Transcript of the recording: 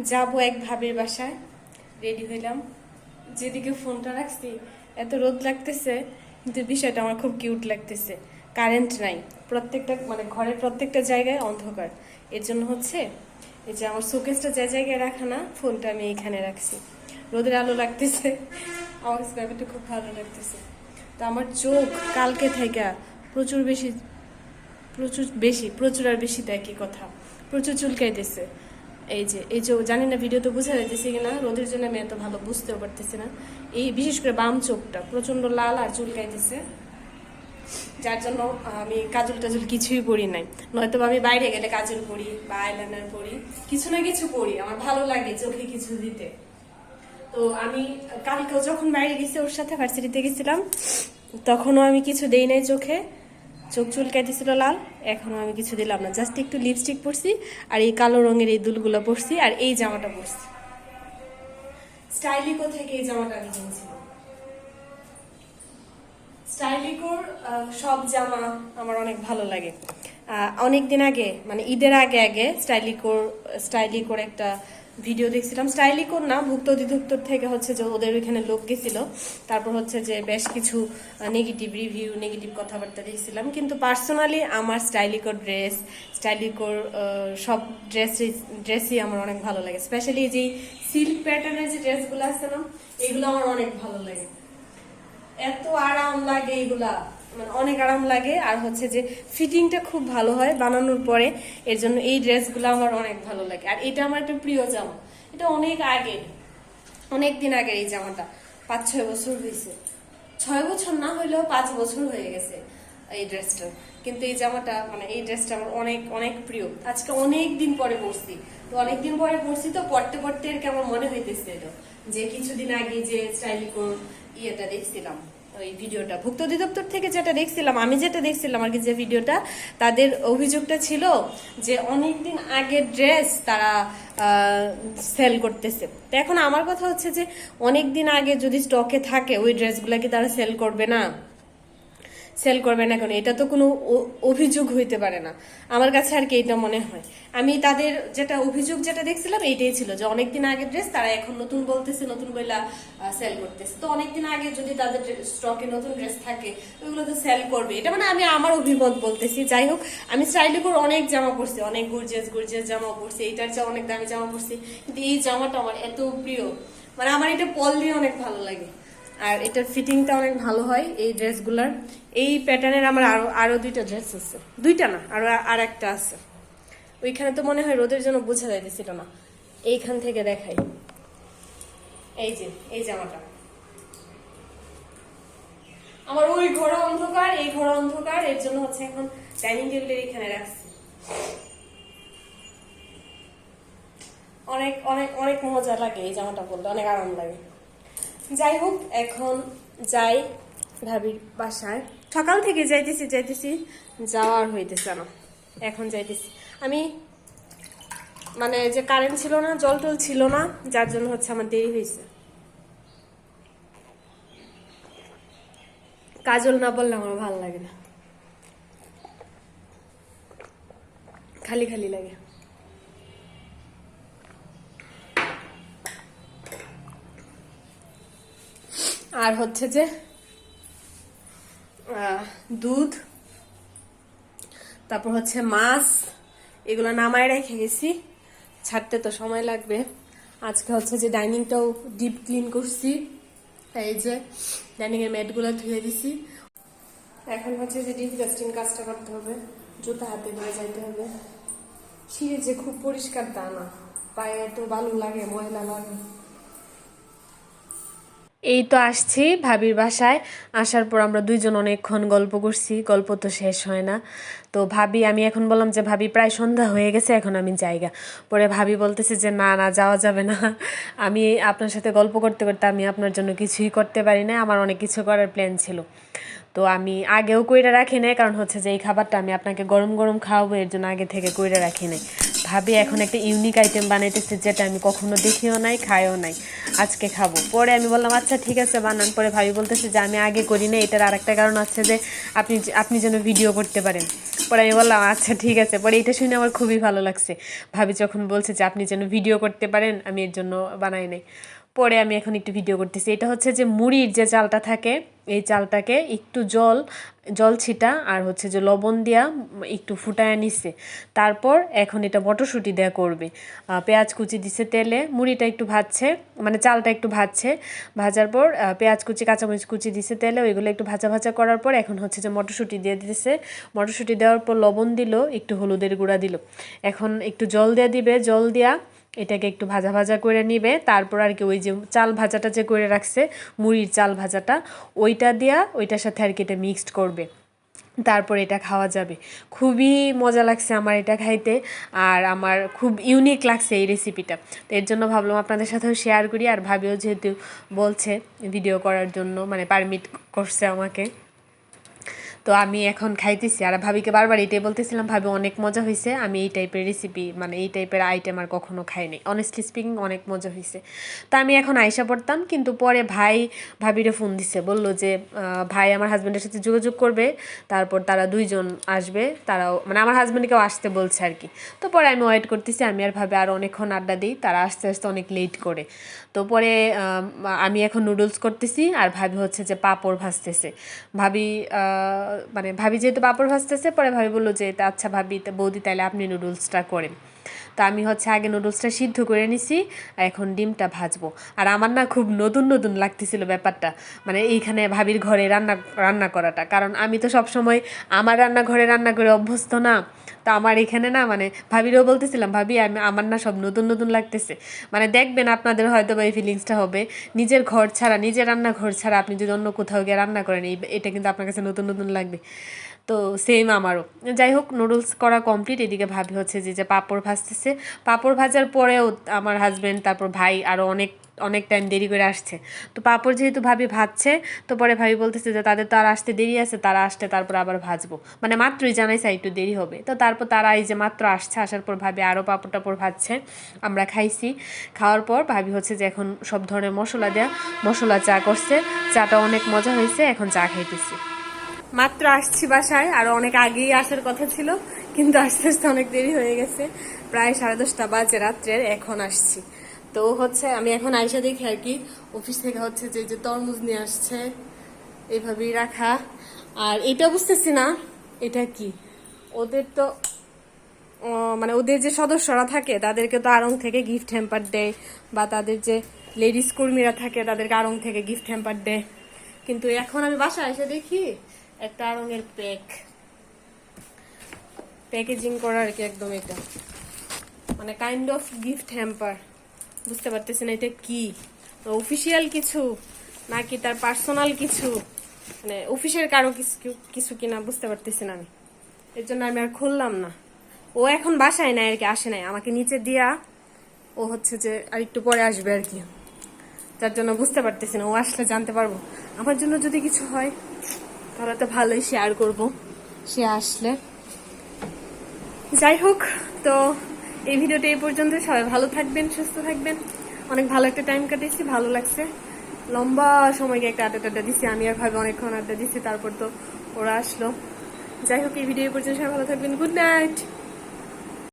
যাব এক ভাবির বাসায়। রেডি হইলাম। যেদিকে ফোনটা রাখছি, এত রোদ লাগতেছে, কিন্তু বিষয়টা আমার খুব কিউট লাগতেছে। কারেন্ট নাই। প্রত্যেকটা মানে ঘরের প্রত্যেকটা জায়গায় অন্ধকার। এর জন্য হচ্ছে, এই যে আমার শোকেসটা যে জায়গায় রাখা না, ফোনটা আমি এখানে রাখছি। রোদের আলো লাগতেছে। আমার ব্যাপারটা খুব ভালো লাগতেছে। তো আমার চোখ কালকে থেকে প্রচুর বেশি প্রচুর বেশি, প্রচুর আর বেশি কি কথা। প্রচুর চুলকাইতেছে। এই যে এই যে জানি না ভিডিও তো বোঝা যাইতেছে কিনা, রোদের জন্য আমি এত ভালো বুঝতেও পারতেছি না। এই বিশেষ করে বাম চোখটা প্রচণ্ড লাল আর চুলকাইতেছে। যার জন্য আমি কাজল টাজল কিছুই পরি নাই। নয়তো আমি বাইরে গেলে কাজল পরি বা আইলাইনার পরি। কিছু না কিছু পরি, আমার ভালো লাগে চোখে কিছু দিতে। তো আমি কালকেও যখন বাইরে গেছি, ওর সাথে ভার্সিটিতে গেছিলাম, তখনও আমি কিছু দেই নাই চোখে। চোখ চুলকাইতেছিল লাল, এখনও আমি কিছু দিলাম না জাস্ট একটু লিপস্টিক পরছি আর এই কালো রঙের এই দুলগুলো পরছি আর এই জামাটা পরছি। স্টাইলিকো থেকে এই জামাটা আমি কিনেছিলাম স্টাইলিকোর সব জামা আমার অনেক ভালো লাগে। অনেক দিন আগে মানে ঈদের আগে আগে স্টাইলিকোর স্টাইলিকোর একটা ভিডিও দেখছিলাম। স্টাইলিকোর না, ভুক্ত অধিদপ্তর থেকে হচ্ছে যে ওদের ওইখানে লোক গেছিল। তারপর হচ্ছে যে বেশ কিছু নেগেটিভ রিভিউ নেগেটিভ কথাবার্তা দেখছিলাম। কিন্তু পার্সোনালি আমার স্টাইলিকোর ড্রেস স্টাইলিকোর সব ড্রেস ড্রেসই আমার অনেক ভালো লাগে। স্পেশালি যে সিল্ক প্যাটার্নের যে ড্রেসগুলো আছে না, এগুলো আমার অনেক ভালো লাগে। এত আরাম লাগে এগুলা। মানে অনেক আরাম লাগে। আর হচ্ছে যে ফিটিংটা খুব ভালো হয় বানানোর পরে। এর জন্য এই ড্রেসগুলো আমার অনেক ভালো লাগে। আর এটা আমার একটা প্রিয় জামা। এটা অনেক আগে, অনেক দিন আগের এই জামাটা। পাঁচ, ছয় বছর হয়েছে। ছয় বছর না হইলেও পাঁচ বছর হয়ে গেছে এই ড্রেসটা কিন্তু এই জামাটা মানে এই ড্রেসটা আমার অনেক অনেক প্রিয়। আজকে অনেক দিন পরে পরছি। তো অনেক দিন পরে পরছি তো পড়তে পড়তে আর কি আমার মনে হইতেছে এটা? যে কিছুদিন আগে যে স্টাইলিকোর ইয়েটা দেখছিলাম। ওই ভিডিওটা। ভুক্ত অধিদপ্তর থেকে যেটা দেখছিলাম, আমি যেটা দেখছিলাম আর কি যে ভিডিওটা, তাদের অভিযোগটা ছিল যে অনেকদিন আগের ড্রেস তারা সেল করতেছে। তো এখন আমার কথা হচ্ছে যে অনেক দিন আগে যদি স্টকে থাকে, ওই ড্রেসগুলো কি তারা সেল করবে না? সেল করবে না কেন? এটা তো কোনো অভিযোগ হইতে পারে না। আমার কাছে আর কি এটা মনে হয়। আমি তাদের যেটা অভিযোগ যেটা দেখছিলাম, এইটাই ছিল যে অনেকদিন আগের ড্রেস তারা এখন নতুন বলতেছে, নতুন বইলা সেল করতেছে। তো অনেকদিন আগে যদি তাদের স্টকে নতুন ড্রেস থাকে, ওইগুলো তো সেল করবে। এটা মানে আমি আমার অভিমত বলতেছি। যাই হোক, আমি স্টাইলিকোর অনেক জামা পরছি, অনেক গুরজিয়াস গুরজিয়াস জামা পরছি। এইটার চেয়ে অনেক দামি জামা পরছি। কিন্তু এই জামাটা আমার এত প্রিয়। মানে আমার এটা পল দিয়ে অনেক ভালো লাগে। আর এটার ফিটিংটা অনেক ভালো হয় এই ড্রেসগুলোর। এই প্যাটার্নের আমার আরও আরও দুইটা ড্রেস আছে। দুইটা না, আরও আর একটা আছে। ওইখানে তো মনে হয় রোদের জন্য বোঝা যাইতেছিল না। এইখান থেকে দেখাই। এই যে, এই জামাটা। আমার ওই ঘোড়া অন্ধকার, এই ঘোড়া অন্ধকার, এর জন্য হচ্ছে এখন ডাইনিং টেবিলের এখানে রাখছি। অনেক অনেক অনেক মজা লাগে এই জামাটা পরলে, অনেক আরাম লাগে। যাই হোক এখন যাই ভাবির বাসায়। সকাল থেকে যাইতেছি যাইতেছি, যাওয়ার হইতেছে না এখন যাইতেছি। আমি মানে যে কারেন্ট ছিল না, জল টল ছিল না, যার জন্য হচ্ছে আমার দেরি হয়েছে কাজল না বললে আমার ভালো লাগে না। খালি খালি লাগে। আর হচ্ছে যে দুধ, তারপর হচ্ছে মাছ, এগুলো নামায় রেখে গেছি। ছাড়তে তো সময় লাগবে। আজকে হচ্ছে যে ডাইনিংটাও ডিপ ক্লিন করছি। এই যে ডাইনিং এর ম্যাটগুলো ধুয়ে দিছি। এখন হচ্ছে যে ডিপ ডাস্টিং কাজটা করতে হবে। জুতা হাতে ধরে যাইতে হবে। সিঁড়ি যে খুব পরিষ্কার তা না পায়ে এত বালু লাগে, ময়লা লাগে। এই তো আসছি ভাবির বাসায়। আসার পর আমরা দুইজন অনেকক্ষণ গল্প করছি, গল্প তো শেষ হয় না। তো ভাবি, আমি এখন বললাম যে, ভাবি, প্রায় সন্ধ্যা হয়ে গেছে, এখন আমি জায়গা। পরে ভাবি বলতেছে যে, না না, যাওয়া যাবে না। আমি আপনার সাথে গল্প করতে করতে আমি আপনার জন্য কিছুই করতে পারি না আমার অনেক কিছু করার প্ল্যান ছিল। তো আমি আগেও কইরা রাখি নাই, কারণ হচ্ছে যে, এই খাবারটা আমি আপনাকে গরম গরম খাওয়াবো, এর জন্য আগে থেকে কইরা রাখি নাই। ভাবি এখন একটা ইউনিক আইটেম বানাইতেছে যেটা আমি কখনো দেখিও নাই, খাইও নাই। আজকে খাব। পরে আমি বললাম আচ্ছা ঠিক আছে, বানান। পরে ভাবি বলতেছে যে, আমি আগে করি না এটার আর একটা কারণ আছে যে, আপনি আপনি যেন ভিডিও করতে পারেন। পরে আমি বললাম আচ্ছা ঠিক আছে। পরে এটা শুনে আমার খুবই ভালো লাগছে। ভাবি যখন বলছে যে, আপনি যেন ভিডিও করতে পারেন, আমি এর জন্য বানাই নাই। পরে আমি এখন একটু ভিডিও করতেছি। এটা হচ্ছে যে মুড়ির যে চালটা থাকে, এই চালটাকে একটু জল জল ছিটা আর হচ্ছে যে লবণ দিয়া একটু ফুটায় নিচ্ছে তারপর এখন এটা মটরশুঁটি দেওয়া করবে। পেঁয়াজ কুচি দিছে তেলে, মুড়িটা একটু ভাজছে মানে চালটা একটু ভাজছে। ভাজার পর পেঁয়াজ কুচি, কাঁচামরিচ কুচি দিছে তেলে, ওইগুলো একটু ভাজা ভাজা করার পর এখন হচ্ছে যে মটরশুঁটি দিয়ে দিতেছে মটরশুঁটি দেওয়ার পর লবণ দিল, একটু হলুদের গুঁড়া দিল। এখন একটু জল দিয়ে দিবে, জল দিয়া এটাকে একটু ভাজা ভাজা করে নিবে। তারপর আর কি ওই যে চাল ভাজাটা যে করে রাখছে, মুড়ির চাল ভাজাটা, ওইটা দিয়া ওইটার সাথে আর কি এটা মিক্সড করবে। তারপর এটা খাওয়া যাবে। খুবই মজা লাগছে আমার এটা খাইতে আর আমার খুব ইউনিক লাগছে এই রেসিপিটা তো এর জন্য ভাবলাম আপনাদের সাথেও শেয়ার করি আর ভাবিও যেহেতু বলছে ভিডিও করার জন্য মানে পারমিট করছে আমাকে। তো আমি এখন খাইতেছি। আর ভাবিকে বারবার এটাই বলতেছিলাম, ভাবি, অনেক মজা হয়েছে আমি এই টাইপের রেসিপি মানে এই টাইপের আইটেম আর কখনো খাইনি। অনেস্টলি স্পিকিং অনেক মজা হয়েছে তো আমি এখন আয়সা পড়তাম, কিন্তু পরে ভাই, ভাবিরে ফোন দিছে। বলল যে ভাই, আমার হাজব্যান্ডের সাথে যোগাযোগ করবে। তারপর তারা দুইজন আসবে। তারাও মানে আমার হাজব্যান্ডকেও আসতে বলছে আর কি। তো পরে আমি ওয়েট করতেছি। আমি আর ভাবে, আর অনেকক্ষণ আড্ডা দিই। তারা আস্তে আস্তে অনেক লেট করে। তো পরে আমি এখন নুডলস করতেছি। আর ভাবি হচ্ছে যে পাঁপড় ভাজতেছে। ভাবি মানে ভাবি যেহেতু পাঁপড় ভাজতেছে পরে ভাবি বলল যে আচ্ছা ভাবি বৌদি তাহলে আপনি নুডলসটা করেন। তো আমি হচ্ছে আগে নুডলসটা সিদ্ধ করে নিছি, আর এখন ডিমটা ভাজবো। আর আমার না খুব নতুন নতুন লাগতেছিল ব্যাপারটা মানে এইখানে ভাবির ঘরে রান্না রান্না করাটা। কারণ আমি তো সব সময় আমার রান্নাঘরে রান্না করে অভ্যস্ত না, তো আমার এখানে না মানে ভাবিরও বলতেছিলাম, ভাবি, আমি, আমার না সব নতুন নতুন লাগতেছে। মানে দেখবেন আপনাদের হয়তো বা এই ফিলিংসটা হবে, নিজের ঘর ছাড়া, নিজের রান্নাঘর ছাড়া আপনি যদি অন্য কোথাও গিয়ে রান্না করেন এটা কিন্তু আপনার কাছে নতুন নতুন লাগবে। তো সেম আমারও। যাই হোক নুডলস করা কমপ্লিট এদিকে ভাবি হচ্ছে যে যে পাঁপড় ভাজতেছে। পাঁপড় ভাজার পরেও আমার হাজব্যান্ড তারপর ভাই আরও অনেক অনেক টাইম দেরি করে আসছে। তো পাঁপড় যেহেতু ভাবি ভাজছে, তো পরে ভাবি বলতেছে যে, তাদের তো আর আসতে দেরি আছে, তারা আসতে তারপর আবার ভাজবো। মানে মাত্রই জানাইছে একটু দেরি হবে। তো তারপর তারা এই যে মাত্র আসছে, আসার পর ভাবি আরও পাঁপড় টাপড় ভাজছে। আমরা খাইছি। খাওয়ার পর ভাবি হচ্ছে যে, এখন সব ধরনের মশলা দেয়া, মশলা চা করছে। চাটা অনেক মজা হয়েছে, এখন চা খাইতেছি। মাত্র আসছি বাসায়, আর অনেক আগেই আসার কথা ছিল, কিন্তু আস্তে আস্তে অনেক দেরি হয়ে গেছে। প্রায় সাড়ে দশটা বাজে রাত্রের, এখন আসছি। তো হচ্ছে, আমি এখন আইসা দেখি আর কি, অফিস থেকে হচ্ছে যে যে তরমুজ নিয়ে আসছে এইভাবেই রাখা। আর এটা বুঝতেছি না, এটা কি? ওদের তো মানে ওদের যে সদস্যরা থাকে, তাদেরকে তো আড়ং থেকে গিফট হ্যাম্পার দেয়, বা তাদের যে লেডিস কর্মীরা থাকে, তাদেরকে আড়ং থেকে গিফট হ্যাম্পার দেয়। কিন্তু এখন আমি বাসায় এসে দেখি একটা রঙের প্যাক। প্যাকেজিং করা আর কি একদম এটা? মানে কাইন্ড অফ গিফট হ্যাম্পার বুঝতে পারতেছি না এটা কি? অফিসিয়াল কিছু? নাকি তার পার্সোনাল কিছু? মানে অফিসের কারও কিছু কিছু কিনা বুঝতে পারতেছি না আমি। এর জন্য আমি আর খুললাম না। ও এখন বাসায় নাই আর কি, আসে নাই। আমাকে নিচে দিয়া ও হচ্ছে যে আর একটু পরে আসবে আর কি। যার জন্য বুঝতে পারতেছি না ও আসলে জানতে পারব। আমার জন্য যদি কিছু হয় তাহলে তো ভালোই শেয়ার করব। সে আসলে। যাই হোক তো এই ভিডিওটা এই পর্যন্ত সবাই ভালো থাকবেন সুস্থ থাকবেন। অনেক ভালো একটা টাইম কাটিয়েছি ভালো লাগছে। লম্বা সময়কে একটা আড্ডা টাড্ডা দিচ্ছি আমি আর ভাবে অনেকক্ষণ আড্ডা দিচ্ছি তারপর তো ওরা আসলো। যাই হোক এই ভিডিও পর্যন্ত। সবাই ভালো থাকবেন। Good night!